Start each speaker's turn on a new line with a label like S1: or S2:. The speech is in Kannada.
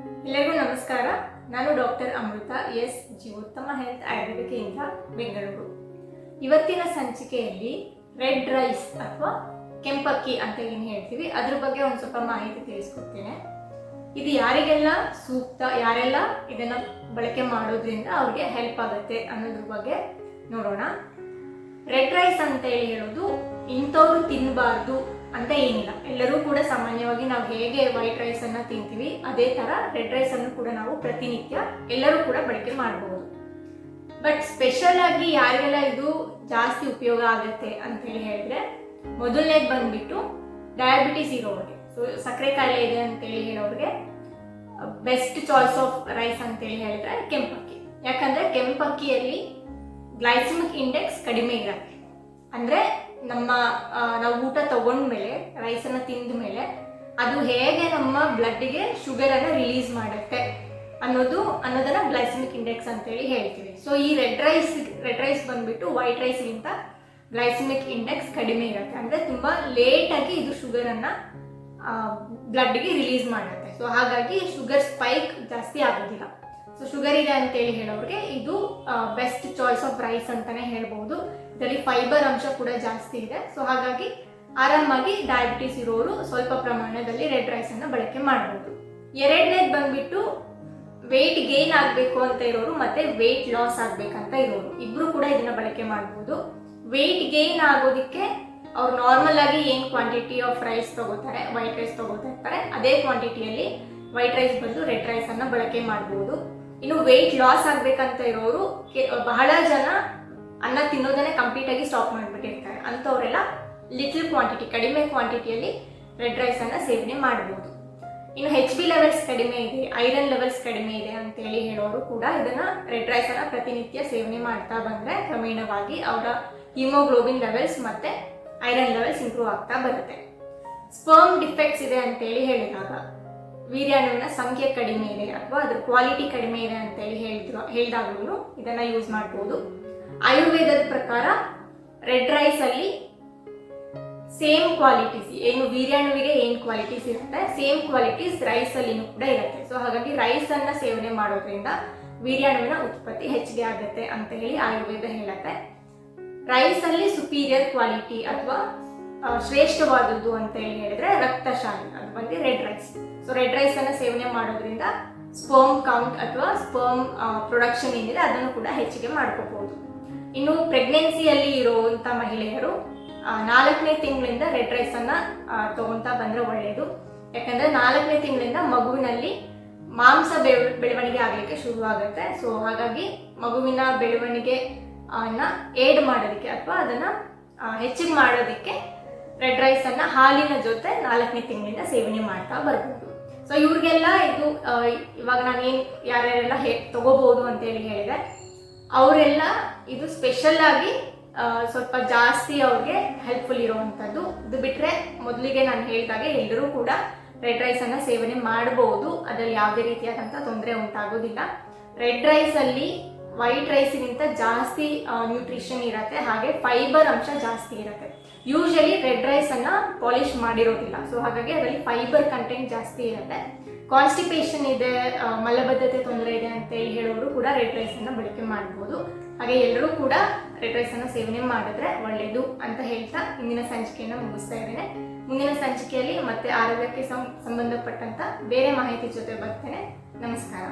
S1: ಎಲ್ಲರಿಗೂ ನಮಸ್ಕಾರ. ನಾನು doctor Amrutha, S G Uttama health ಆಯುರ್ವೇದಿಕೆಯಿಂದ Bengaluru. ಇವತ್ತಿನ ಸಂಚಿಕೆಯಲ್ಲಿ ರೆಡ್ ರೈಸ್ ಅಥವಾ ಕೆಂಪಕ್ಕಿ ಅಂತ ಏನು ಹೇಳ್ತೀವಿ, ಅದ್ರ ಬಗ್ಗೆ ಒಂದು ಸ್ವಲ್ಪ ಮಾಹಿತಿ ತಿಳಿಸ್ಕೊಡ್ತೇನೆ. ಇದು ಯಾರಿಗೆಲ್ಲ ಸೂಕ್ತ, ಯಾರೆಲ್ಲ ಇದನ್ನ ಬಳಕೆ ಮಾಡೋದ್ರಿಂದ ಅವ್ರಿಗೆ ಹೆಲ್ಪ್ ಆಗುತ್ತೆ ಅನ್ನೋದ್ರ ಬಗ್ಗೆ ನೋಡೋಣ. ರೆಡ್ ರೈಸ್ ಅಂತ ಹೇಳಿ ಹೇಳೋದು ಇಂಥವ್ರು ತಿನ್ನಬಾರ್ದು ಅಂತ ಏನಿಲ್ಲ. ಎಲ್ಲರೂ ಕೂಡ ಸಾಮಾನ್ಯವಾಗಿ ನಾವು ಹೇಗೆ ವೈಟ್ ರೈಸ್ ಅನ್ನ ತಿಂತೀವಿ, ಅದೇ ತರ ರೆಡ್ ರೈಸ್ ಅನ್ನು ಕೂಡ ನಾವು ಪ್ರತಿನಿತ್ಯ ಎಲ್ಲರೂ ಕೂಡ ಬಳಕೆ ಮಾಡಬಹುದು ಬಟ್ ಸ್ಪೆಷಲ್ ಆಗಿ ಯಾರಿಗೆಲ್ಲ ಇದು ಜಾಸ್ತಿ ಉಪಯೋಗ ಆಗುತ್ತೆ ಅಂತ ಹೇಳಿ ಹೇಳಿದ್ರೆ, ಮೊದಲನೇದು ಬಂದ್ಬಿಟ್ಟು ಡಯಾಬಿಟಿಸ್ ಇರೋರಿಗೆ. ಸೊ ಸಕ್ಕರೆ ಕಾಯಿಲೆ ಇದೆ ಅಂತ ಹೇಳಿ ಹೇಳೋರಿಗೆ ಬೆಸ್ಟ್ ಚಾಯ್ಸ್ ಆಫ್ ರೈಸ್ ಅಂತ ಹೇಳಿ ಹೇಳಿದ್ರೆ ಕೆಂಪಕ್ಕಿ. ಯಾಕಂದ್ರೆ ಕೆಂಪಕ್ಕಿಯಲ್ಲಿ ಗ್ಲೈಸಿಮಿಕ್ ಇಂಡೆಕ್ಸ್ ಕಡಿಮೆ ಇರುತ್ತೆ. ಅಂದ್ರೆ ನಮ್ಮ ನಾವು ಊಟ ತಗೊಂಡ್ಮೇಲೆ ರೈಸನ್ನ ತಿಂದ ಮೇಲೆ, ಅದು ಹೇಗೆ ನಮ್ಮ ಬ್ಲಡ್ಗೆ ಶುಗರ್ ಅನ್ನ ರಿಲೀಸ್ ಮಾಡುತ್ತೆ ಅನ್ನೋದು, ಅನ್ನೋದನ್ನ ಗ್ಲೈಸಮಿಕ್ ಇಂಡೆಕ್ಸ್ ಅಂತೇಳಿ ಹೇಳ್ತೀವಿ. ಸೊ ಈ ರೆಡ್ ರೈಸ್ ರೆಡ್ ರೈಸ್ ಬಂದ್ಬಿಟ್ಟು ವೈಟ್ ರೈಸ್ಗಿಂತ ಗ್ಲೈಸಮಿಕ್ ಇಂಡೆಕ್ಸ್ ಕಡಿಮೆ ಇರುತ್ತೆ. ಅಂದ್ರೆ ತುಂಬಾ ಲೇಟ್ ಆಗಿ ಇದು ಶುಗರ್ ಅನ್ನ ಬ್ಲಡ್ಗೆ ರಿಲೀಸ್ ಮಾಡುತ್ತೆ. ಸೊ ಹಾಗಾಗಿ ಶುಗರ್ ಸ್ಪೈಕ್ ಜಾಸ್ತಿ ಆಗೋದಿಲ್ಲ. ಸೊ ಶುಗರ್ ಇದೆ ಅಂತೇಳಿ ಹೇಳೋರಿಗೆ ಇದು ಬೆಸ್ಟ್ ಚಾಯ್ಸ್ ಆಫ್ ರೈಸ್ ಅಂತಾನೆ ಹೇಳ್ಬೋದು. ಇದರಲ್ಲಿ ಫೈಬರ್ ಅಂಶ ಕೂಡ ಜಾಸ್ತಿ ಇದೆ. ಸೊ ಹಾಗಾಗಿ ಆರಾಮಾಗಿ ಡಯಾಬಿಟಿಸ್ ಇರೋರು ಸ್ವಲ್ಪ ಪ್ರಮಾಣದಲ್ಲಿ ರೆಡ್ ರೈಸ್ ಅನ್ನ ಬಳಕೆ ಮಾಡಬಹುದು ಎರಡನೇದು ಬಂದ್ಬಿಟ್ಟು ವೆಯ್ಟ್ ಗೇನ್ ಆಗಬೇಕು ಅಂತ ಇರೋರು ಮತ್ತೆ ವೆಯ್ಟ್ ಲಾಸ್ ಆಗ್ಬೇಕಂತ ಇರೋರು. ಇಬ್ರು ಕೂಡ ಇದನ್ನ ಬಳಕೆ ಮಾಡಬಹುದು ವೆಯ್ಟ್ ಗೇನ್ ಆಗೋದಕ್ಕೆ ಅವ್ರು ನಾರ್ಮಲ್ ಆಗಿ ಏನ್ ಕ್ವಾಂಟಿಟಿ ಆಫ್ ರೈಸ್ ತಗೋತಾರೆ ವೈಟ್ ರೈಸ್ ತಗೋತಾ ಇರ್ತಾರೆ. ಅದೇ ಕ್ವಾಂಟಿಟಿಯಲ್ಲಿ ವೈಟ್ ರೈಸ್ ಬದಲು ರೆಡ್ ರೈಸ್ ಅನ್ನ ಬಳಕೆ ಮಾಡಬಹುದು ಇನ್ನು ವೆಯ್ಟ್ ಲಾಸ್ ಆಗ್ಬೇಕಂತ ಇರೋರು ಬಹಳ ಜನ ಅನ್ನ ತಿನ್ನೋದನ್ನೇ ಕಂಪ್ಲೀಟ್ ಆಗಿ ಸ್ಟಾಪ್ ಮಾಡಿಬಿಟ್ಟಿರ್ತಾರೆ. ಅಂಥವರೆಲ್ಲ ಲಿಟ್ಲ್ ಕ್ವಾಂಟಿಟಿ ಕಡಿಮೆ ಕ್ವಾಂಟಿಟಿಯಲ್ಲಿ ರೆಡ್ ರೈಸ್ ಅನ್ನ ಸೇವನೆ ಮಾಡಬಹುದು ಇನ್ನು ಹೆಚ್ ಬಿ ಲೆವೆಲ್ಸ್ ಕಡಿಮೆ ಇದೆ ಐರನ್ ಲೆವೆಲ್ಸ್ ಕಡಿಮೆ ಇದೆ ಅಂತೇಳಿ ಹೇಳೋರು ಕೂಡ ಇದನ್ನ ರೆಡ್ ರೈಸ್ ಅನ್ನ ಪ್ರತಿನಿತ್ಯ ಸೇವನೆ ಮಾಡ್ತಾ ಬಂದ್ರೆ ಕ್ರಮೇಣವಾಗಿ ಅವರ ಹಿಮೋಗ್ಲೋಬಿನ್ ಲೆವೆಲ್ಸ್ ಮತ್ತೆ ಐರನ್ ಲೆವೆಲ್ಸ್ ಇಂಪ್ರೂವ್ ಆಗ್ತಾ ಬರುತ್ತೆ. ಸ್ಪರ್ಮ್ ಡಿಫೆಕ್ಟ್ಸ್ ಇದೆ ಅಂತೇಳಿ ಹೇಳಿದಾಗ ವೀರ್ಯಾಣುವಿನ ಸಂಖ್ಯೆ ಕಡಿಮೆ ಇದೆ ಅಥವಾ ಅದ್ರ ಕ್ವಾಲಿಟಿ ಕಡಿಮೆ ಇದೆ ಅಂತೇಳಿ ಹೇಳಿದ್ರು ಹೇಳಿದಾಗಲೂ ಇದನ್ನ ಯೂಸ್ ಮಾಡ್ಬೋದು. ಆಯುರ್ವೇದದ ಪ್ರಕಾರ ರೆಡ್ ರೈಸ್ ಅಲ್ಲಿ ಸೇಮ್ ಕ್ವಾಲಿಟೀಸ್ ಏನು ವೀರ್ಯಾಣುವಿಗೆ ಏನ್ ಕ್ವಾಲಿಟೀಸ್ ಇರುತ್ತೆ ಸೇಮ್ ಕ್ವಾಲಿಟೀಸ್ ರೈಸ್ ಅಲ್ಲಿನೂ ಕೂಡ ಇರುತ್ತೆ. ಸೊ ಹಾಗಾಗಿ ರೈಸ್ ಅನ್ನ ಸೇವನೆ ಮಾಡೋದ್ರಿಂದ ವೀರ್ಯಾಣುವಿನ ಉತ್ಪತ್ತಿ ಹೆಚ್ಚಿಗೆ ಆಗುತ್ತೆ ಅಂತ ಹೇಳಿ ಆಯುರ್ವೇದ ಹೇಳುತ್ತೆ. ರೈಸ್ ಅಲ್ಲಿ ಸುಪೀರಿಯರ್ ಕ್ವಾಲಿಟಿ ಅಥವಾ ಶ್ರೇಷ್ಠವಾದದ್ದು ಅಂತ ಹೇಳಿ ಹೇಳಿದ್ರೆ ರಕ್ತಶಾಲಿ ಅದು ಬಂದು red rice so red rice ಅನ್ನ ಸೇವನೆ ಮಾಡೋದ್ರಿಂದ ಸ್ಪರ್ಮ್ ಕೌಂಟ್ ಅಥವಾ ಸ್ಪರ್ಮ್ ಪ್ರೊಡಕ್ಷನ್ ಏನಿದೆ ಅದನ್ನು ಕೂಡ ಹೆಚ್ಚಿಗೆ ಮಾಡ್ಕೋಬಹುದು ಇನ್ನು ಪ್ರೆಗ್ನೆನ್ಸಿಯಲ್ಲಿ ಇರುವಂತ ಮಹಿಳೆಯರು ನಾಲ್ಕನೇ ತಿಂಗಳಿಂದ ರೆಡ್ ರೈಸ್ ಅನ್ನ ಬಂದರೆ ತಗೊಂತಾ ಬಂದ್ರೆ ಒಳ್ಳೆಯದು ಯಾಕಂದ್ರೆ ನಾಲ್ಕನೇ ತಿಂಗಳಿಂದ ಮಗುವಿನಲ್ಲಿ ಮಾಂಸ ಬೆಳ- ಬೆಳವಣಿಗೆ ಆಗಲಿಕ್ಕೆ ಶುರುವಾಗುತ್ತೆ. ಸೊ ಹಾಗಾಗಿ ಮಗುವಿನ ಬೆಳವಣಿಗೆ ಅನ್ನ ಏಡ್ ಮಾಡೋದಕ್ಕೆ ಅಥವಾ ಅದನ್ನ ಹೆಚ್ಚಿಗೆ ಮಾಡೋದಕ್ಕೆ ರೆಡ್ ರೈಸ್ ಅನ್ನ ಹಾಲಿನ ಜೊತೆ ನಾಲ್ಕನೇ ತಿಂಗಳಿಂದ ಸೇವನೆ ಮಾಡ್ತಾ ಬರ್ಬೋದು. ಸೊ ಇವ್ರಿಗೆಲ್ಲ ಇದು ಇವಾಗ ನಾನು ಏನು ಯಾರ್ಯಾರೆಲ್ಲ ಹೇ ತಗೋಬಹುದು ಅಂತ ಹೇಳಿ ಹೇಳಿದೆ. ಅವರೆಲ್ಲ ಇದು ಸ್ಪೆಷಲ್ ಆಗಿ ಸ್ವಲ್ಪ ಜಾಸ್ತಿ ಅವ್ರಿಗೆ ಹೆಲ್ಪ್ಫುಲ್ ಇರುವಂಥದ್ದು ಇದು ಬಿಟ್ರೆ ಮೊದಲಿಗೆ ನಾನು ಹೇಳಿದಾಗೆ ಎಲ್ಲರೂ ಕೂಡ ರೆಡ್ ರೈಸ್ ಅನ್ನ ಸೇವನೆ ಮಾಡಬಹುದು ಅದರಲ್ಲಿ ಯಾವುದೇ ರೀತಿಯಾದಂಥ ತೊಂದರೆ ಉಂಟಾಗೋದಿಲ್ಲ. ರೆಡ್ ರೈಸ್ ಅಲ್ಲಿ ವೈಟ್ ರೈಸ್ಗಿಂತ ಜಾಸ್ತಿ ನ್ಯೂಟ್ರಿಷನ್ ಇರುತ್ತೆ. ಹಾಗೆ ಫೈಬರ್ ಅಂಶ ಜಾಸ್ತಿ ಇರುತ್ತೆ. ಯೂಶಲಿ ರೆಡ್ ರೈಸನ್ನು ಪಾಲಿಶ್ ಮಾಡಿರೋದಿಲ್ಲ. ಸೊ ಹಾಗಾಗಿ ಅದರಲ್ಲಿ ಫೈಬರ್ ಕಂಟೆಂಟ್ ಜಾಸ್ತಿ ಇರುತ್ತೆ. ಕಾನ್ಸ್ಟಿಪೇಷನ್ ಇದೆ ಮಲಬದ್ಧತೆ ತೊಂದರೆ ಇದೆ ಅಂತ ಹೇಳಿ ಹೇಳೋರು ಕೂಡ ರೆಡ್ ರೈಸನ್ನು ಬಳಕೆ ಮಾಡ್ಬೋದು. ಹಾಗೆ ಎಲ್ಲರೂ ಕೂಡ ರೆಡ್ ರೈಸನ್ನು ಸೇವನೆ ಮಾಡಿದ್ರೆ ಒಳ್ಳೆಯದು ಅಂತ ಹೇಳ್ತಾ ಇಂದಿನ ಸಂಚಿಕೆಯನ್ನು ಮುಗಿಸ್ತಾ ಇದ್ದೇನೆ. ಮುಂದಿನ ಸಂಚಿಕೆಯಲ್ಲಿ ಮತ್ತೆ ಆರೋಗ್ಯಕ್ಕೆ ಸಂಬಂಧಪಟ್ಟಂತ ಬೇರೆ ಮಾಹಿತಿ ಜೊತೆ ಬರ್ತೇನೆ. ನಮಸ್ಕಾರ.